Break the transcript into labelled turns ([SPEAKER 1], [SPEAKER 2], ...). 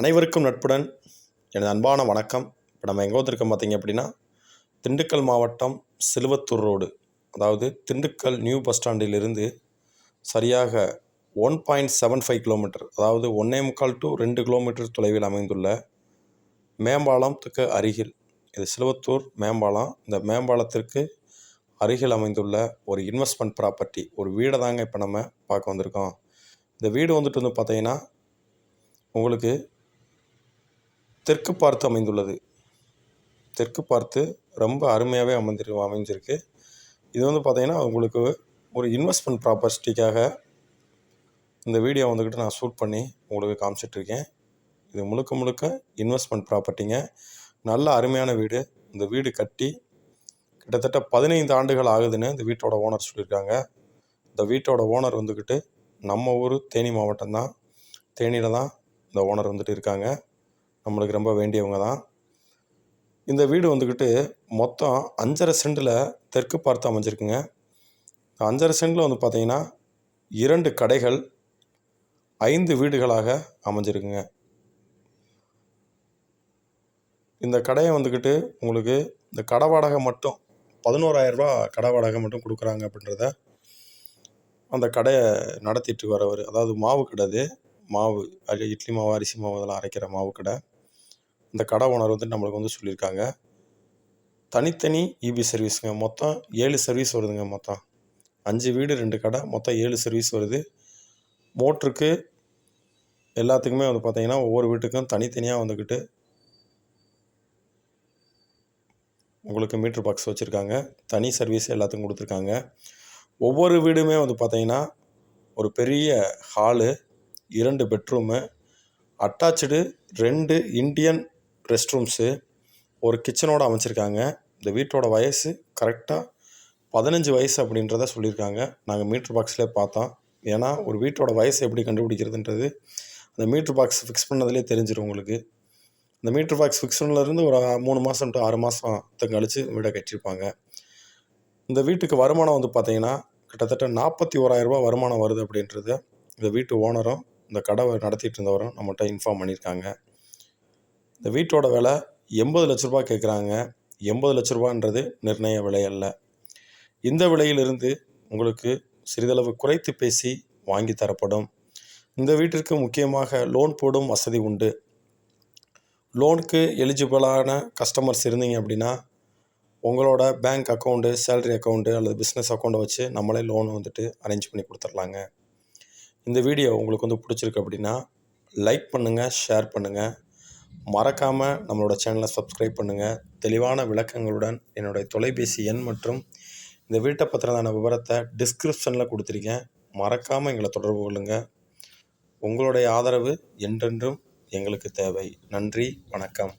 [SPEAKER 1] அனைவருக்கும் நட்புடன். எனது அன்பான வணக்கம். இப்போ நம்ம எங்கே வந்திருக்கோம் பார்த்தீங்க அப்படின்னா திண்டுக்கல் மாவட்டம் சிலுவத்தூர் ரோடு. அதாவது திண்டுக்கல் நியூ பஸ் ஸ்டாண்டிலிருந்து சரியாக one point seven five kilometre அதாவது ஒன்றே முக்கால் டு ரெண்டு கிலோமீட்டர் தொலைவில் அமைந்துள்ள மேம்பாலத்துக்கு அருகில் இது சிலுவத்தூர் மேம்பாலம். இந்த மேம்பாலத்திற்கு அருகில் அமைந்துள்ள ஒரு இன்வெஸ்ட்மெண்ட் ப்ராப்பர்ட்டி ஒரு வீடை தாங்க இப்போ நம்ம பார்க்க வந்திருக்கோம். இந்த வீடு வந்துட்டு வந்து பார்த்தீங்கன்னா உங்களுக்கு தெற்கு பார்த்து அமைந்துள்ளது. தெற்கு பார்த்து ரொம்ப அருமையாகவே அமைந்திரு அமைஞ்சிருக்கு. இது வந்து பார்த்திங்கன்னா உங்களுக்கு ஒரு இன்வெஸ்ட்மெண்ட் ப்ராப்பர்ட்டிக்காக இந்த வீடியோ வந்துக்கிட்டு நான் ஷூட் பண்ணி உங்களுக்கு காமிச்சிட்ருக்கேன். இது முழுக்க முழுக்க இன்வெஸ்ட்மெண்ட் ப்ராப்பர்ட்டிங்க நல்ல அருமையான வீடு. இந்த வீடு கட்டி கிட்டத்தட்ட பதினைந்து ஆண்டுகள் ஆகுதுன்னு இந்த வீட்டோட ஓனர் சொல்லியிருக்காங்க. இந்த வீட்டோட ஓனர் வந்துக்கிட்டு நம்ம ஊர் தேனி மாவட்டம் தான் தேனியில் தான் இந்த ஓனர் வந்துட்டு இருக்காங்க. நம்மளுக்கு ரொம்ப வேண்டியவங்க தான். இந்த வீடு வந்துக்கிட்டு மொத்தம் அஞ்சரை சென்டில் தெற்கு பார்த்து அமைஞ்சிருக்குங்க. அஞ்சரை சென்டில் வந்து பார்த்தீங்கன்னா இரண்டு கடைகள் ஐந்து வீடுகளாக அமைஞ்சிருக்குங்க. இந்த கடையை வந்துக்கிட்டு உங்களுக்கு இந்த கடை வாடகை மட்டும் பதினோராயிரரூபா கடை வாடகை மட்டும் கொடுக்குறாங்க அப்படின்றத அந்த கடையை நடத்திட்டு வரவர். அதாவது மாவு கடை அது. மாவு இட்லி மாவு அரிசி மாவு அதெல்லாம் அரைக்கிற மாவு கடை. இந்த கடை ஓனர் வந்து நம்மளுக்கு வந்து சொல்லியிருக்காங்க. தனித்தனி இபி சர்வீஸுங்க மொத்தம் ஏழு சர்வீஸ் வருதுங்க மொத்தம். அஞ்சு வீடு ரெண்டு கடை மொத்தம் ஏழு சர்வீஸ் வருது. மோட்ருக்கு எல்லாத்துக்குமே வந்து பார்த்தீங்கன்னா ஒவ்வொரு வீட்டுக்கும் தனித்தனியாக வந்துக்கிட்டு உங்களுக்கு மீட்ரு பாக்ஸ் வச்சுருக்காங்க. தனி சர்வீஸ் எல்லாத்துக்கும் கொடுத்துருக்காங்க. ஒவ்வொரு வீடுமே வந்து பார்த்தீங்கன்னா ஒரு பெரிய ஹாலு இரண்டு பெட்ரூமு அட்டாச்சு ரெண்டு இண்டியன் ரெஸ்ட் ரூம்ஸு ஒரு கிச்சனோடு அமைச்சிருக்காங்க. இந்த வீட்டோட வயசு கரெக்டாக பதினஞ்சு வயசு அப்படின்றத சொல்லியிருக்காங்க. நாங்கள் மீட்ரு பாக்ஸ்லேயே பார்த்தோம். ஏன்னா ஒரு வீட்டோட வயசு எப்படி கண்டுபிடிக்கிறதுன்றது அந்த மீட்ரு பாக்ஸ் ஃபிக்ஸ் பண்ணதுலேயே தெரிஞ்சிடும் உங்களுக்கு. இந்த மீட்ரு பாக்ஸ் ஃபிக்ஸ் பண்ணதுலேருந்து ஒரு மூணு மாதம் டு ஆறு மாதம் கழித்து வீடை கட்டியிருப்பாங்க. இந்த வீட்டுக்கு வருமானம் வந்து பார்த்திங்கன்னா கிட்டத்தட்ட நாற்பத்தி ஓராயிரரூபா வருமானம் வருது அப்படின்றத இந்த வீட்டு ஓனரும் இந்த கடை நடத்திட்டு இருந்தவரும் நம்மகிட்ட இன்ஃபார்ம் பண்ணியிருக்காங்க. இந்த வீட்டோட விலை எண்பது லட்ச ரூபா கேட்குறாங்க எண்பது லட்ச ரூபான்றது நிர்ணய விலை அல்ல. இந்த விலையிலிருந்து உங்களுக்கு சிறிதளவு குறைத்து பேசி வாங்கி தரப்படும். இந்த வீட்டிற்கு முக்கியமாக லோன் போடும் வசதி உண்டு. லோனுக்கு எலிஜிபிளான கஸ்டமர்ஸ் இருந்தீங்க அப்படின்னா உங்களோட பேங்க் அக்கௌண்ட்டு சேலரி அக்கௌண்ட்டு அல்லது பிஸ்னஸ் அக்கௌண்ட்டை வச்சு நம்மளே லோன் வந்துட்டு அரேஞ்ச் பண்ணி கொடுத்துர்லாங்க இந்த வீடியோ உங்களுக்கு வந்து பிடிச்சிருக்கு அப்படின்னா லைக் பண்ணுங்கள் ஷேர் பண்ணுங்கள் மறக்காமல் நம்மளோட சேனலை சப்ஸ்கிரைப் பண்ணுங்கள் தெளிவான விளக்கங்களுடன் என்னுடைய தொலைபேசி எண் மற்றும் இந்த வீட்டை பற்றின விவரத்தை டிஸ்கிரிப்ஷனில் கொடுத்துருக்கேன். மறக்காமல் எங்களை தொடர்பு கொள்ளுங்கள் உங்களுடைய ஆதரவு என்றென்றும் எங்களுக்கு தேவை. நன்றி வணக்கம்.